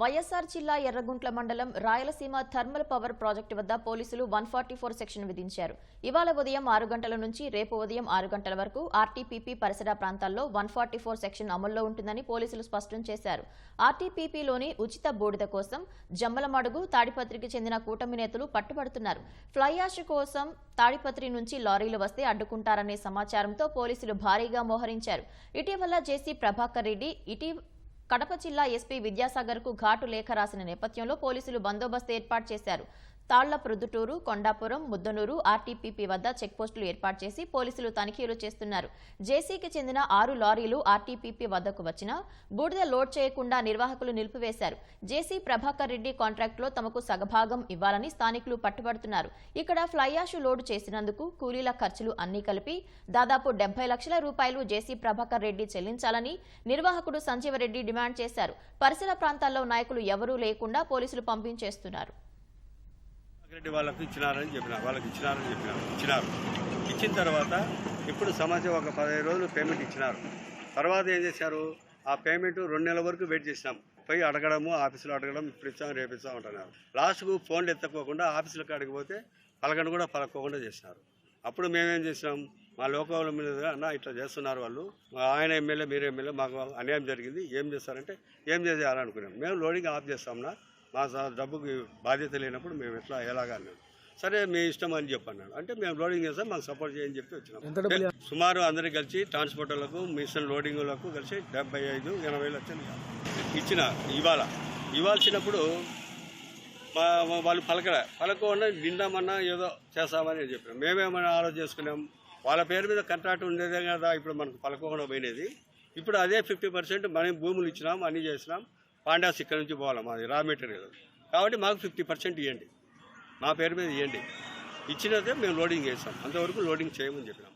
వైఎస్ఆర్ జిల్లా ఎర్రగుంట్ల మండలం Rayalaseema thermal power project వద్ద పోలీసులు వన్ ఫార్టీ ఫోర్ సెక్షన్ విధించారు. ఇవాళ ఉదయం ఆరు గంటల నుంచి రేపు ఉదయం ఆరు గంటల వరకు ఆర్టీపీపీ పరిసర ప్రాంతాల్లో వన్ ఫార్టీ ఫోర్ సెక్షన్ అమల్లో ఉంటుందని పోలీసులు స్పష్టం చేశారు. ఆర్టీపీపీలోని ఉచిత బూడిద కోసం జమ్మలమడుగు తాడిపత్రికి చెందిన కూటమి నేతలు పట్టుబడుతున్నారు. ఫ్లై యాష్ కోసం తాడిపత్రి నుంచి లారీలు వస్తే అడ్డుకుంటారనే సమాచారంతో పోలీసులు భారీగా మోహరించారు. ఇటీవల జేసీ ప్రభాకర్ రెడ్డి ఇటీ కడప జిల్లా ఎస్పీ విద్యాసాగర్కు ఘాటు లేఖ రాసిన నేపథ్యంలో పోలీసులు బందోబస్తు ఏర్పాటు చేశారు. తాళ్ళప్రొద్దుటూరు కొండాపురం ముద్దనూరు ఆర్టీపీపీ వద్ద చెక్పోస్టులు ఏర్పాటు చేసి పోలీసులు తనిఖీలు చేస్తున్నారు. జేసీకి చెందిన ఆరు లారీలు ఆర్టీపీపీ వద్దకు వచ్చినా బూడిద లోడ్ చేయకుండా నిర్వాహకులు నిలిపివేశారు. జేసీ ప్రభాకర్ రెడ్డి కాంట్రాక్టులో తమకు సగభాగం ఇవ్వాలని స్థానికులు పట్టుబడుతున్నారు. ఇక్కడ ఫ్లైయాషు లోడు చేసినందుకు కూలీల ఖర్చులు అన్నీ కలిపి దాదాపు డెబ్బై లక్షల రూపాయలు జేసీ ప్రభాకర్ రెడ్డి చెల్లించాలని నిర్వాహకుడు సంజీవరెడ్డి డిమాండ్ చేశారు. పరిసర ప్రాంతాల్లో నాయకులు ఎవరూ లేకుండా పోలీసులు పంపించేస్తున్నారు. రెడ్డి వాళ్ళకి ఇచ్చినారని చెప్పిన వాళ్ళకి ఇచ్చినారని చెప్పినారు. ఇచ్చినారు. ఇచ్చిన తర్వాత ఇప్పుడు సమాజం ఒక పదహైదు రోజులు పేమెంట్ ఇచ్చినారు. తర్వాత ఏం చేశారు? ఆ పేమెంట్ రెండు నెలల వరకు వెయిట్ చేసినాం. పోయి అడగడము ఆఫీసులో అడగడం ఇప్పుడు ఇస్తాం రేపు ఇస్తాం అంటున్నారు. లాస్ట్కు ఫోన్లు ఎత్తకోకుండా ఆఫీసులకు అడిగిపోతే పలకను కూడా పలకోకుండా చేసినారు. అప్పుడు మేమేం చేసినాం? మా లోకల్ మీద అన్న ఇట్లా చేస్తున్నారు వాళ్ళు. మా ఆయన ఎమ్మెల్యే మీరు ఎమ్మెల్యే మాకు అన్యాయం జరిగింది. ఏం చేస్తారంటే ఏం చేయాలనుకున్నాం? మేము లోడింగ్ ఆఫ్ చేస్తాంనా మా డబ్బుకి బాధ్యత లేనప్పుడు మేము ఎట్లా ఎలాగా అన్నాడు. సరే మీ ఇష్టం అని చెప్పన్నాడు. అంటే మేము లోడింగ్ చేస్తాం మాకు సపోర్ట్ చేయని చెప్పి వచ్చినాం. సుమారు అందరికి కలిసి ట్రాన్స్పోర్టర్లకు మిషన్ లోడింగ్లకు కలిసి డెబ్బై ఐదు ఎనభై లక్షలు ఇచ్చిన ఇవాళ ఇవ్వాల్సినప్పుడు మా వాళ్ళు పలకడ పలకకుండా నిండామన్నా ఏదో చేస్తామని చెప్పినాం. మేమేమైనా ఆలోచన చేసుకున్నాం. వాళ్ళ పేరు మీద కాంట్రాక్ట్ ఉండేదే కదా ఇప్పుడు మనకు పలకకుండా పోయినది. ఇప్పుడు అదే ఫిఫ్టీ పర్సెంట్ మనం భూములు ఇచ్చినాం అన్నీ చేసినాం. పాండాస్ ఇక్కడ నుంచి పోవాలి మాది రా మెటీరియల్ కాబట్టి మాకు ఫిఫ్టీ పర్సెంట్ ఇవ్వండి మా పేరు మీద ఇవ్వండి ఇచ్చినదే మేము లోడింగ్ చేస్తాం. అంతవరకు లోడింగ్ చేయమని చెప్పినాం.